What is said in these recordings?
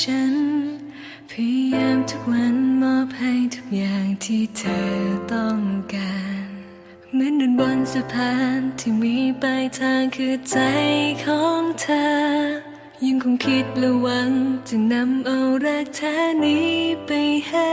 ฉัน พยายามทุกวันมอบให้ทุกอย่างที่เธอต้องการเหมือนเดินบนสะพานที่มีปลายทางคือใจของเธอ ยังคงคิดและหวังจะนำเอารักแท้นี้ไปให้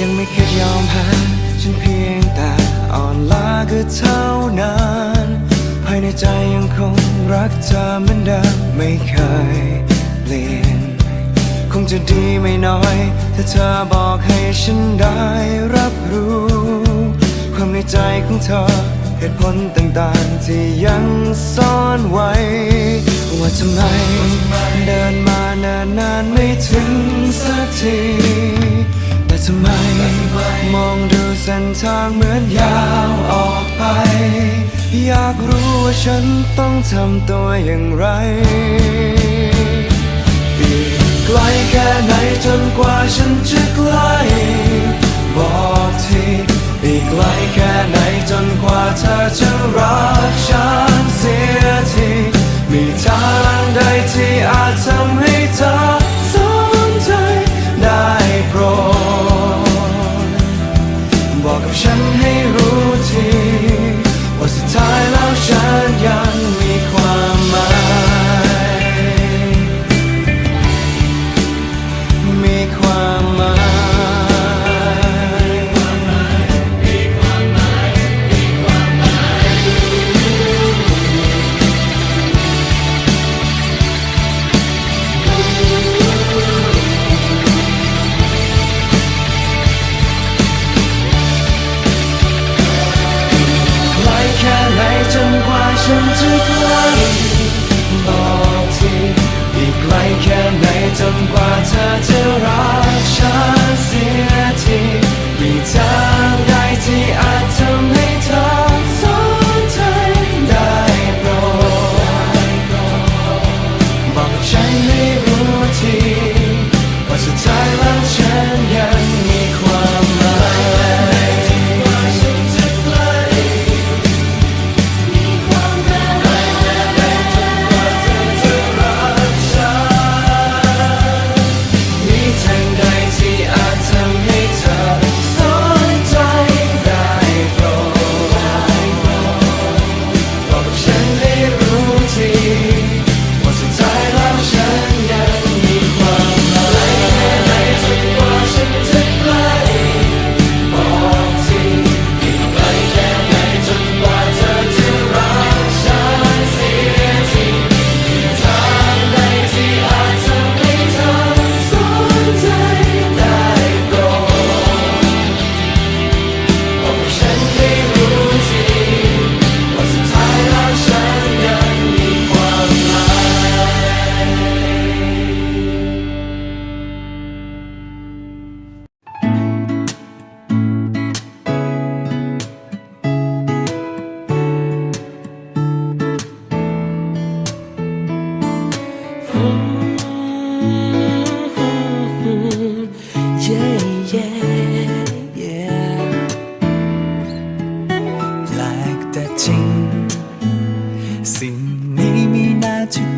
ยังไม่เคยยอมแพ้ฉันเพียงแต่อ่อนล้าก็เท่านั้นภายในใจยังคงรักเธอเหมือนเดิมไม่เคยเปลี่ยน คงจะดีไม่น้อย ถ้าเธอบอกให้ฉันได้รับรู้ ความในใจของเธอเหตุผลต่างๆ ที่ยังซ่อนไว้ ว่าทำไมเดินมาเนิ่นนานไม่ถึงสักที แต่ทำไม มองดูเส้นทางเหมือนยาวออกไป อยากรู้ว่าฉันต้องทำตัวอย่างไรอีกไกลแค่ไหนจนกว่าฉันจะ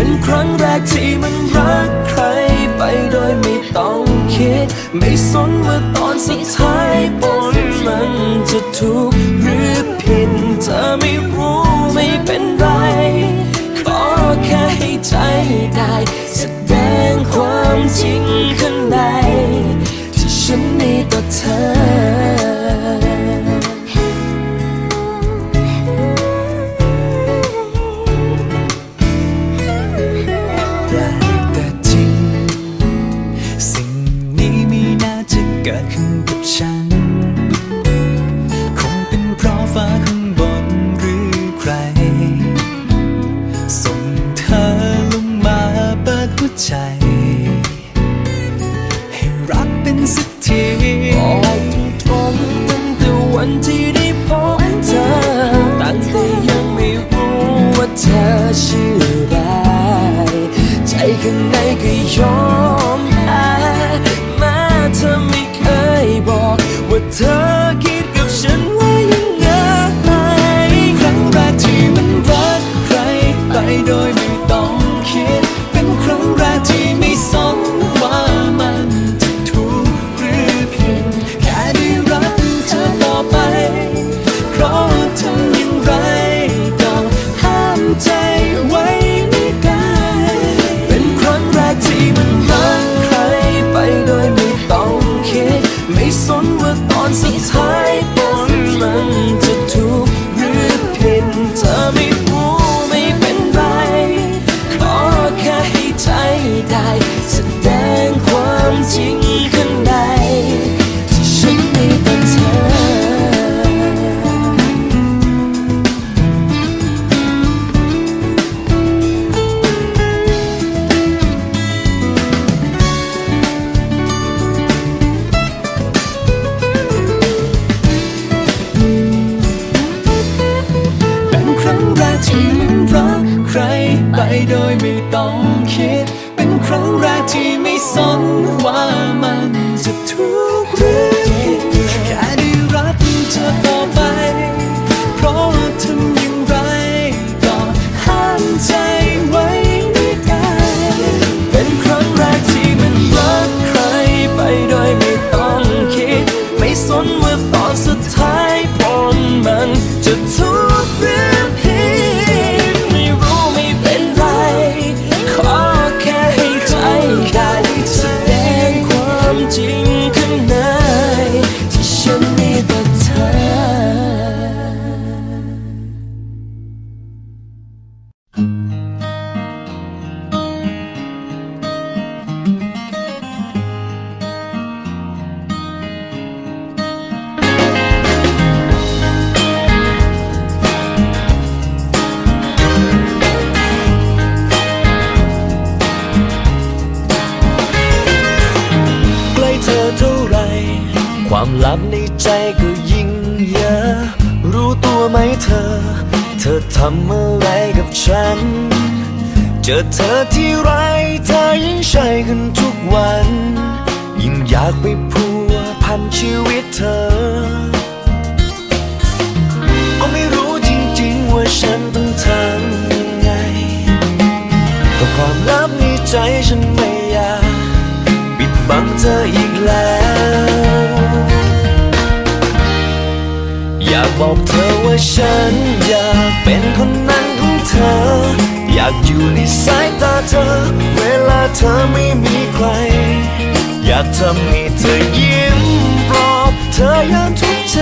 เป็นครั้งแรกที่มันรักใครไปโดยไม่ต้องคิด ไม่สนว่าตอนสุดท้ายผลมันจะถูกหรือผิดเธอไม่รู้ไม่เป็นไร ขอแค่ให้ใจได้ แสดงความจริง มั ความลับในใจก็ยิ่งเยอะ รู้ตัวไหมเธอ เธอทำอะไรกับฉัน เจอเธอที่ไรเธอยิ่งใช่ขึ้นทุกวัน ยิ่งอยากไปพัวพันชีวิตเธอ ก็ไม่รู้จริงๆว่าฉันต้องทำยังไงแต่ความลับในใจฉันไม่อยากปิดบังเธออีกแล้ว บอกเธอว่าฉันอยากเป็นคนนั้นของเธอ อยากอยู่ในสายตาเธอ เวลาเธอไม่มีใคร อยากทำให้เธอยิ้มปลอบเธอยามทุกข์ใจ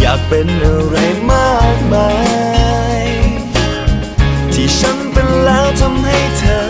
อยากเป็นอะไรมากมาย ที่ฉันเป็นแล้วทำให้เธอ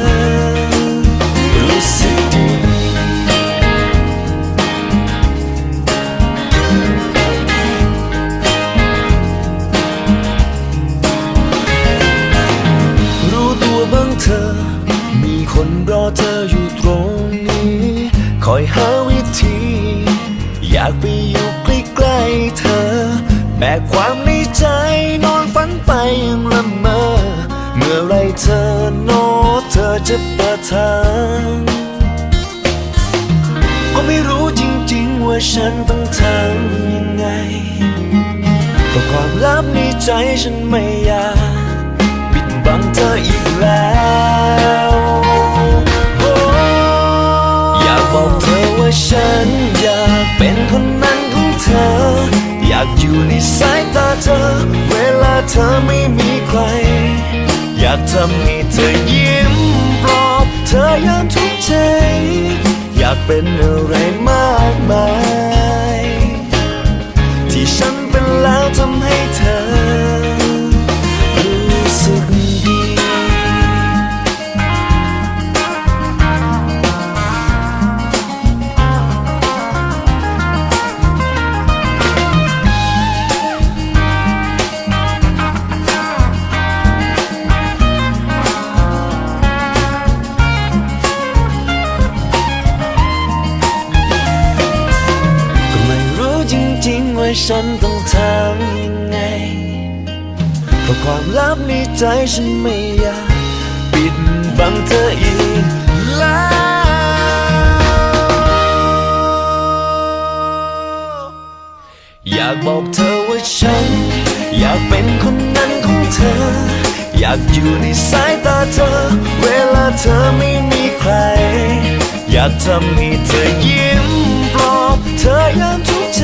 แบกความในใจนอนฝันไปยังละเมอ เมื่อไรเธอโนเธอจะเปิดทางก็ไม่รู้จริง ๆ ว่าฉันต้องทำยังไงเพราะความลับในใจฉันไม่อยากปิดบังเธออีกแล้วอยากบอกเธอว่าฉันอยากเป็นคนนั้นของเธอ อยากอยู่ในสายตาเธอ เวลาเธอไม่มีใคร อยากทำให้เธอยิ้มปลอบเธอยามทุกข์ใจ อยากเป็นอะไรมากมาย ใจฉันไม่อยากปิดบังเธออีกแล้วอยากบอกเธอว่าฉัน อยากเป็นคนนั้นของเธอ อยากอยู่ในสายตาเธอ เวลาเธอไม่มีใคร อยากทำให้เธอยิ้มปลอบเธอยามทุกใจ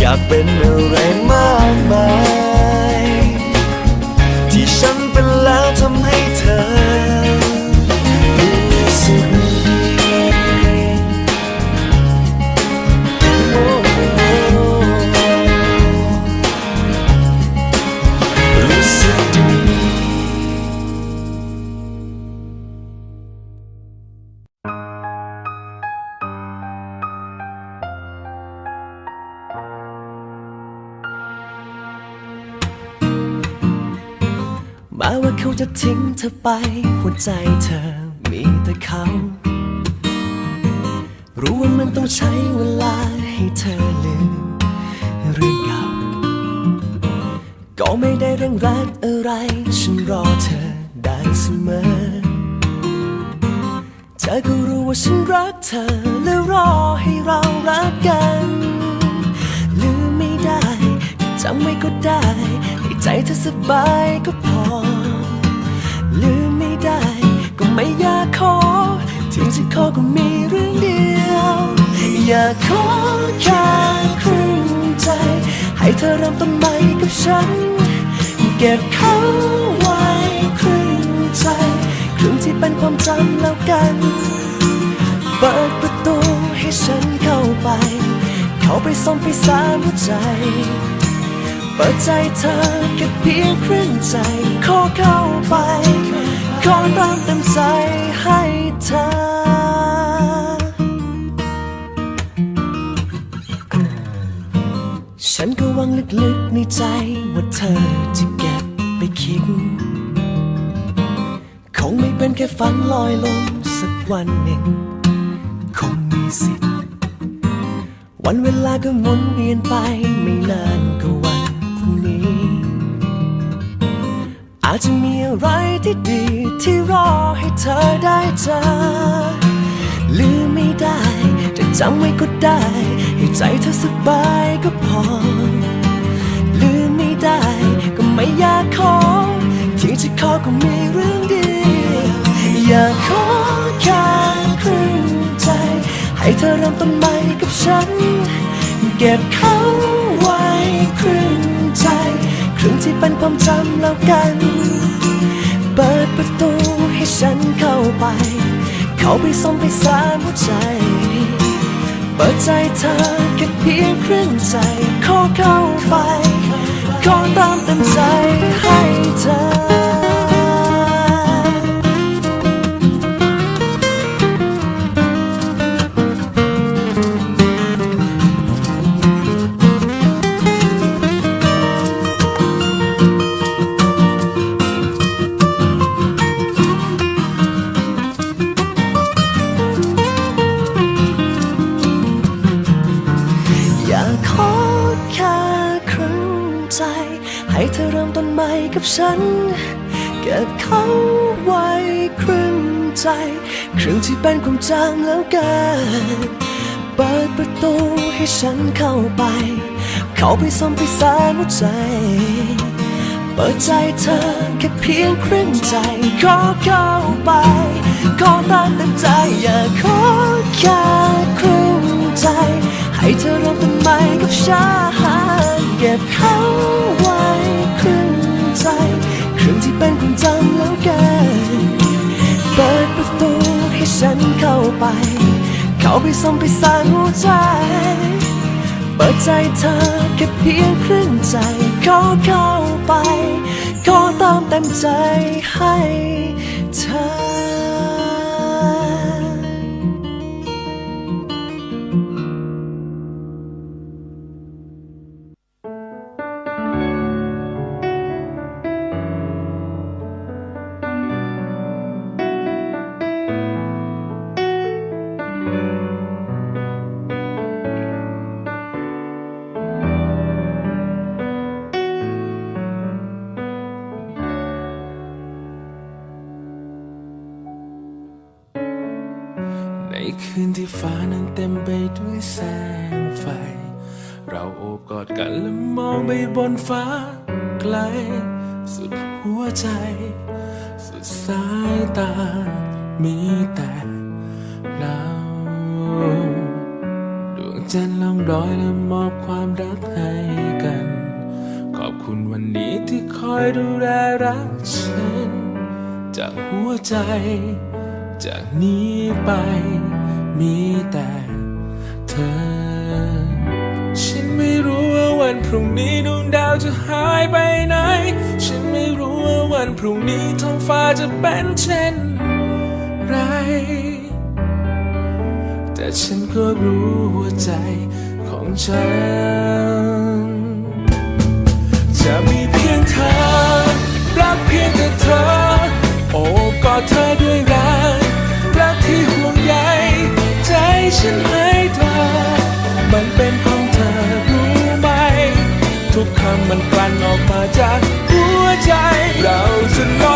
อยากเป็นอะไรมากมาย จะทิ้งเธอไป หัวใจเธอมีแต่เขา รู้ว่ามันต้องใช้เวลาให้เธอลืมเรื่องเก่า ก็ไม่ได้เร่งรัดอะไร ฉันรอเธอได้เสมอ เธอก็รู้ว่าฉันรักเธอ และรอให้เรารักกันลืมไม่ได้จำไม่ก็ได้ให้ใจเธอสบายก็พอ ลืมไม่ได้ ก็ไม่อยากขอที่จะขอก็มีเรื่องเดียว อยากขอแค่ครึ่งใจ ให้เธอเริ่มต้นใหม่กับฉัน เก็บเขาไว้ครึ่งใจครึ่งที่เป็นความจำแล้วกันเปิดประตูให้ฉันเข้าไป เข้าไปซ่อมไปสามหัวใจ เปิดใจเธอแค่เพียงครึ่งใจขอเข้าไป ขอเติมเต็มใจให้เธอ ฉันก็หวังลึกๆในใจว่าเธอจะเก็บไปคิด คงไม่เป็นแค่ฝันลอยลมสักวันหนึ่ง คงมีสิทธิ์วันเวลาก็หมุนเวียนไปไม่นานก็วัน จจะมีอะไรที่ดีที่รอให้เธอได้เจอ ลืมไม่ได้ จะจำไว้ก็ได้ ให้ใจเธอสบายก็พอ ลืมไม่ได้ ก็ไม่อยากขอ ที่จะขอก็มีเรื่องเดียวอยากขอแค่ครึ่งใจ ให้เธอเริ่มต้นใหม่กับฉัน เก็บเขา ครึ่งที่เป็นความจำแล้วกัน เปิดประตูให้ฉันเข้าไป เข้าไปส่งไปสานหัวใจ เปิดใจเธอแค่เพียงครึ่งใจ ขอเข้าไป ขอตามเต็มใจให้เธอ ใจครึ่งที่เป็นความจางแล้วกันเปิดประตูให้ฉันเข้าไป เข้าไปซ่อมไปสานหัวใจ เปิดใจเธอแค่เพียงครึ่งใจ ขอเข้าไป ขอตามเต็มใจอยากขอแค่ครึ่งใจ ให้เธอเริ่มต้นใหม่กับฉันเก็บเขาไว้ครึ่งใจ ครึ่งที่เป็นความจำแล้วกัน ฉันเข้าไป เข้าไปส่งไปสานหัวใจ เปิดใจเธอแค่เพียงครึ่งใจ ขอเข้าไป ขอตามเต็มใจให้ บนฟ้าไกล สุดหัวใจ สุดสายตา มีแต่เราดวงจันทร์ล่องลอยและมอบความรักให้กัน ขอบคุณวันนี้ที่คอยดูแลรักฉัน จากหัวใจ จากนี้ไป มีแต่เธอ พรุ่งนี้ดวงดาวจะหายไปไหน ฉันไม่รู้ว่าวันพรุ่งนี้ท้องฟ้าจะเป็นเช่นไร แต่ฉันก็รู้หัวใจของฉัน จะมีเพียงเธอรักเพียงแต่เธอ มันกลั่นออกมาจากหัวใจ เราจะลอ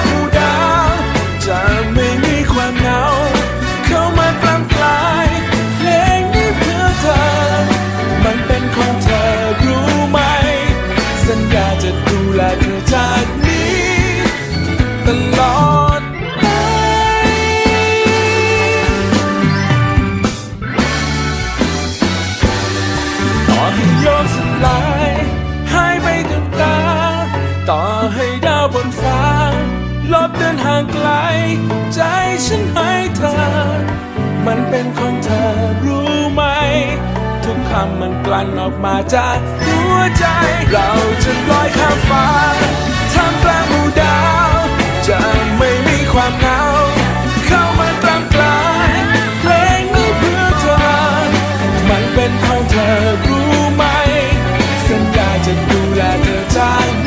ันให้เธอ มันเป็นของเธอรู้ไหม ทุกคำมันกลั่นออกมาจากหัวใจ เราจะลอยข้ามฟ้าทำกลางหมู่ดาว จะไม่มีความเหงาเข้ามาตางกลายเพลงนี้เพื่อเธอ มันเป็นของเธอรู้ไหม สัญญาจะดูแลเธอจาก